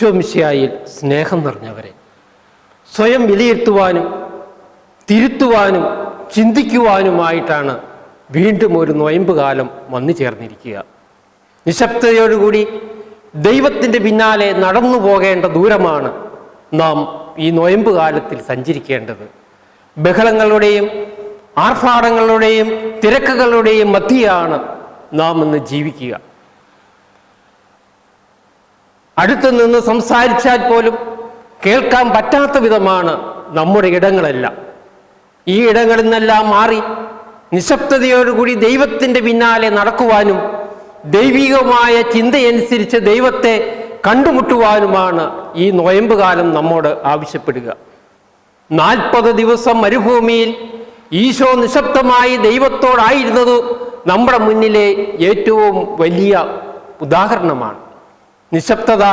ഈശോമിശിയായിൽ സ്നേഹം നിറഞ്ഞവരെ. സ്വയം വിലയിരുത്തുവാനും തിരുത്തുവാനും ചിന്തിക്കുവാനുമായിട്ടാണ് വീണ്ടും ഒരു നൊയമ്പ് കാലം വന്നു ചേർന്നിരിക്കുക. നിശബ്ദതയോടുകൂടി ദൈവത്തിന്റെ പിന്നാലെ നടന്നു പോകേണ്ട ദൂരമാണ് നാം ഈ നൊയമ്പ് കാലത്തിൽ സഞ്ചരിക്കേണ്ടത്. ബഹളങ്ങളുടെയും ആർഭാടങ്ങളുടെയും തിരക്കുകളുടെയും മധ്യയാണ് നാം ഇന്ന് ജീവിക്കുക. അടുത്ത് നിന്ന് സംസാരിച്ചാൽ പോലും കേൾക്കാൻ പറ്റാത്ത വിധമാണ് നമ്മുടെ ഇടങ്ങളെല്ലാം. ഈ ഇടങ്ങളിൽ നിന്നെല്ലാം മാറി നിശബ്ദതയോടുകൂടി ദൈവത്തിന്റെ പിന്നാലെ നടക്കുവാനും ദൈവികമായ ചിന്തയനുസരിച്ച് ദൈവത്തെ കണ്ടുമുട്ടുവാനുമാണ് ഈ നോയമ്പ് കാലം നമ്മോട് ആവശ്യപ്പെടുക. നാൽപ്പത് ദിവസം മരുഭൂമിയിൽ ഈശോ നിശബ്ദമായി ദൈവത്തോടായിരുന്നത് നമ്മുടെ മുന്നിലെ ഏറ്റവും വലിയ ഉദാഹരണമാണ്. നിശബ്ദത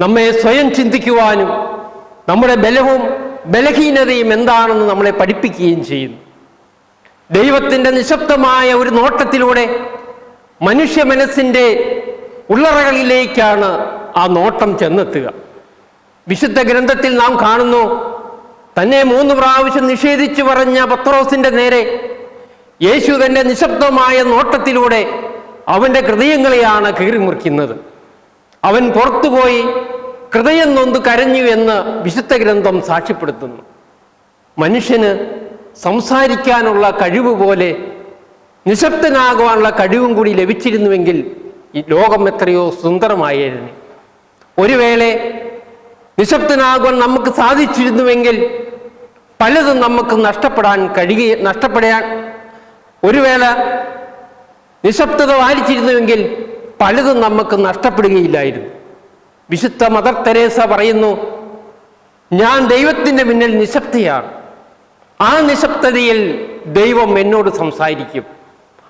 നമ്മെ സ്വയം ചിന്തിക്കുവാനും നമ്മുടെ ബലവും ബലഹീനതയും എന്താണെന്ന് നമ്മളെ പഠിപ്പിക്കുകയും ചെയ്യുന്നു. ദൈവത്തിന്റെ നിശബ്ദമായ ഒരു നോട്ടത്തിലൂടെ മനുഷ്യ മനസ്സിന്റെ ഉള്ളറകളിലേക്കാണ് ആ നോട്ടം ചെന്നെത്തുക. വിശുദ്ധ ഗ്രന്ഥത്തിൽ നാം കാണുന്നു തന്നെ മൂന്ന് പ്രാവശ്യം നിഷേധിച്ചു പറഞ്ഞ പത്രോസിന്റെ നേരെ യേശു തന്റെ നിശബ്ദമായ നോട്ടത്തിലൂടെ അവന്റെ ഹൃദയങ്ങളെയാണ് കീറിമുറിക്കുന്നത്. അവൻ പുറത്തുപോയി ഹൃദയം നൊന്ത് കരഞ്ഞു എന്ന് വിശുദ്ധ ഗ്രന്ഥം സാക്ഷ്യപ്പെടുത്തുന്നു. മനുഷ്യന് സംസാരിക്കാനുള്ള കഴിവ് പോലെ നിശബ്ദനാകുവാനുള്ള കഴിവും കൂടി ലഭിച്ചിരുന്നുവെങ്കിൽ ഈ ലോകം എത്രയോ സുന്ദരമായിരുന്നു ഒരു വേളെ നിശബ്ദനാകുവാൻ നമുക്ക് സാധിച്ചിരുന്നുവെങ്കിൽ പലതും നമുക്ക് നഷ്ടപ്പെടാൻ കഴിയ നഷ്ടപ്പെടാൻ ഒരു വേള നിശബ്ദത പാലിച്ചിരുന്നുവെങ്കിൽ പലതും നമുക്ക് നഷ്ടപ്പെടുകയില്ലായിരുന്നു. വിശുദ്ധ മദർ തെരേസ പറയുന്നു ഞാൻ ദൈവത്തിന്റെ മുന്നിൽ നിശബ്ദയാണ്. ആ നിശബ്ദതയിൽ ദൈവം എന്നോട് സംസാരിക്കും.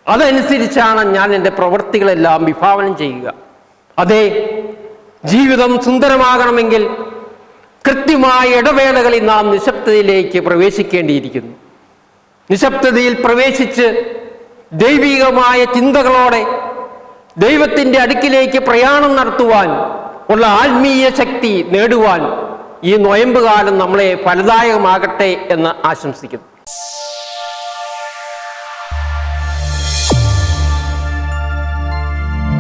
അതനുസരിച്ചാണ് ഞാൻ എന്റെ പ്രവൃത്തികളെല്ലാം വിഭാവനം ചെയ്യുക. അതെ ജീവിതം സുന്ദരമാകണമെങ്കിൽ കൃത്യമായ ഇടവേളകളിൽ നാം നിശബ്ദതയിലേക്ക് പ്രവേശിക്കേണ്ടിയിരിക്കുന്നു. നിശബ്ദതയിൽ പ്രവേശിച്ച് ദൈവികമായ ചിന്തകളോടെ ദൈവത്തിന്റെ അടുക്കിലേക്ക് പ്രയാണം നടത്തുവാൻ ഉള്ള ആത്മീയ ശക്തി നേടുവാൻ ഈ നൊയമ്പ് കാലം നമ്മളെ ഫലദായകമാകട്ടെ എന്ന് ആശംസിക്കുന്നു.